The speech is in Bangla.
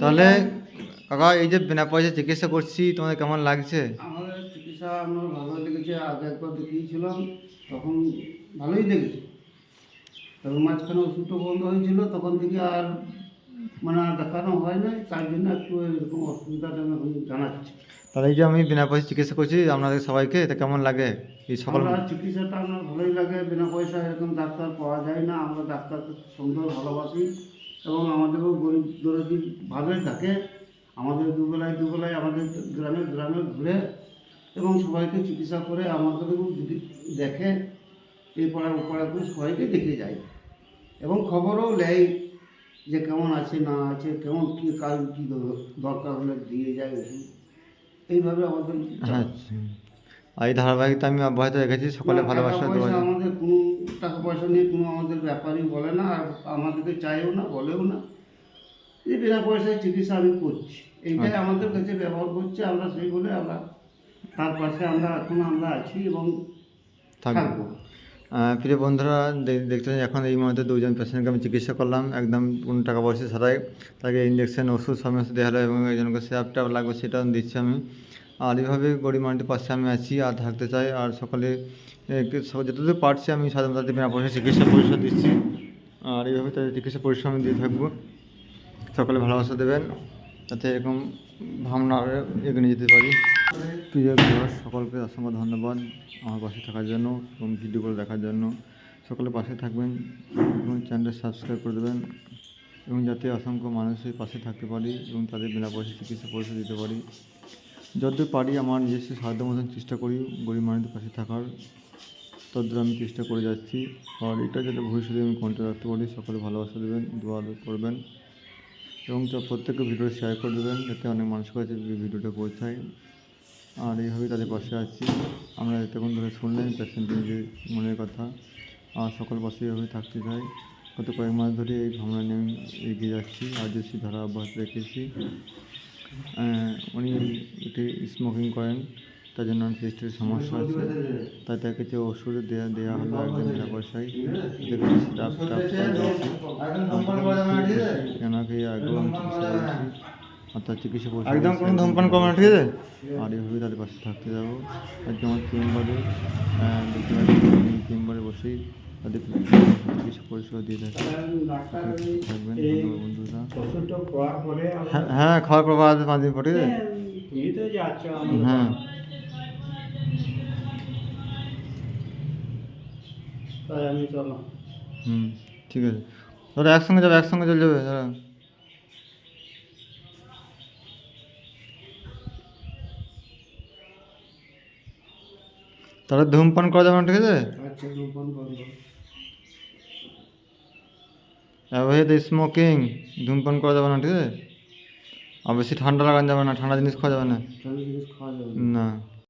তাহলে কাকা এই যে বিনা পয়সা চিকিৎসা করছি তোমাদের কেমন লাগছে? আমাদের চিকিৎসা আমার ভালো লেগেছে আগে একবার দেখিয়েছিলাম তখন ভালোই লেগেছে। তবে মাঝখানে ওষুধটা বন্ধ হয়েছিল তখন থেকে আর মানে আর দেখানো হয় না তার জন্য একটু এরকম অসুবিধাটা আমি জানাচ্ছি। তাহলে এই যে আমি বিনা পয়সা চিকিৎসা করছি আপনাদের সবাইকে এটা কেমন লাগে? এই সকল আমরা চিকিৎসাটা আমার ভালোই লাগে বিনা পয়সা এরকম ডাক্তার পাওয়া যায় না আমরা ডাক্তারকে সুন্দর ভালোবাসি। এবং আমাদেরও গরিব দরদি ভাবে থাকে। আমাদের দুবেলায় দুবেলায় আমাদের গ্রামে গ্রামে ঘুরে এবং সবাইকে চিকিৎসা করে আমাদেরও যদি দেখে এই পাড়া ও পাড়া করে সবাইকে দেখে যায়। এবং খবরও নেয় যে কেমন আছে না আছে কেমন কী কাজ কী দরকার হলে দিয়ে যায় ওষুধ। এইভাবে আমাদের আচ্ছা। এই ধারাবাহিকতা আমি অব্যাহত রেখেছি। সকলে ভালোবাসা আমাদের কোনো টাকা পয়সা নিয়ে কোনো আমাদের ব্যাপারই বলে না আর আমাদেরকে চাইও না বলেও না। যে বিনা পয়সায় চিকিৎসা আমি করছি। এইটাই আচ্ছা। আমাদের কাছে ব্যবহার করছে আমরা সেই বলে আমরা তার পাশে আমরা এখন আমরা আছি এবং থাকব। প্রিয় বন্ধুরা দে- দেখতে এখন এই মুহূর্তে দুজন পেশেন্টকে আমি চিকিৎসা করলাম। একদম কোনো টাকা পয়সা ছাড়াই তাকে ইঞ্জেকশন ওষুধ সমস্ত দেওয়া হলো এবং একজনকে স্যাপ ট্যাপ লাগবে সেটাও দিচ্ছি আমি। আর এভাবে গরিব মানুষের পাশে আমি আছি আর থাকতে চাই। আর সকলে যতদূর পারছি আমি সাধারণ তাদের বিনা চিকিৎসা পরিষেবা দিচ্ছি। আর এইভাবে তাদের চিকিৎসা পরিষেবা আমি দিয়ে থাকব। সকলে ভালোবাসা দেবেন, যাতে এরকম ভাবনা এগিয়ে নিয়ে যেতে পারি। প্রিয় ভিউয়ার্স, সকলকে অসংখ্য ধন্যবাদ আমার পাশে থাকার জন্য এবং ভিডিওগুলো দেখার জন্য। সকলে পাশে থাকবেন এবং চ্যানেলটা সাবস্ক্রাইব করে দেবেন এবং যাতে অসংখ্য মানুষের পাশে থাকতে পারি এবং তাদের বিনা পয়সা চিকিৎসা পরিষেবা দিতে পারি। যতদূর পারি আমার নিজস্ব সাধ্য মতন চেষ্টা করি, গরিব মানুষদের পাশে থাকার। তদ্দূর আমি চেষ্টা করে যাচ্ছি। আর এটা যাতে ভবিষ্যতে আমি কন্ট্যাক্ট রাখতে পারি, সকলে ভালোবাসা দেবেন, দোয়া করবেন। এবং তো প্রত্যেককে ভিডিও শেয়ার করে দেবেন, যাতে অনেক মানুষের কাছে ভিডিওটা পৌঁছায়। আর এইভাবেই তাদের পাশে আছি। আমরা এতক্ষণ ধরে শুনলেন পেশেন্টের যে মনের কথা। আর সকল পাশে এইভাবে থাকতে চাই। গত কয়েক মাস ধরে এই ভাবনা নিয়ে আমি এগিয়ে যাচ্ছি। আর যে ধারা অব্যাহত রেখেছি। উনি একটি স্মোকিং করেন তার জন্য টেস্টের সমস্যা আছে। তাই তাকে কিছু ওষুধ দেওয়া দেওয়া হলো একদম বিনা পয়সায় স্টাফ স্টাফ এনাকে আগেও আমি চিকিৎসা করেছি আর তার চিকিৎসা পরিষেবা একদম কোনো ধূমপান করবে না ঠিক আছে? আর এইভাবে তাদের পাশে থাকতে যাব। আজকে আমার চেম্বারে চেম্বারে বসেই তাদের চিকিৎসা পরিষেবা দিয়ে থাকি। থাকবেন বন্ধুরা। হ্যাঁ হ্যাঁ খাওয়ার পর পাঁচ দিন পর ঠিক আছে? তুমি তো যাচ্ছ হ্যাঁ তাই আমি চলো হুম ঠিক আছে ধরো একসঙ্গে যাবে একসঙ্গে চলে যাবে দাঁড়া তাহলে ধূমপান করা যাবে না ঠিক আছে আচ্ছা রোপণ করব অ্যাভয়েড স্মোকিং ধূমপান করা যাবে না ঠিক আছে আর বেশি ঠান্ডা লাগানো যাবে না ঠান্ডা জিনিস খাওয়া যাবে না ঠান্ডা জিনিস খাওয়া যাবে না। না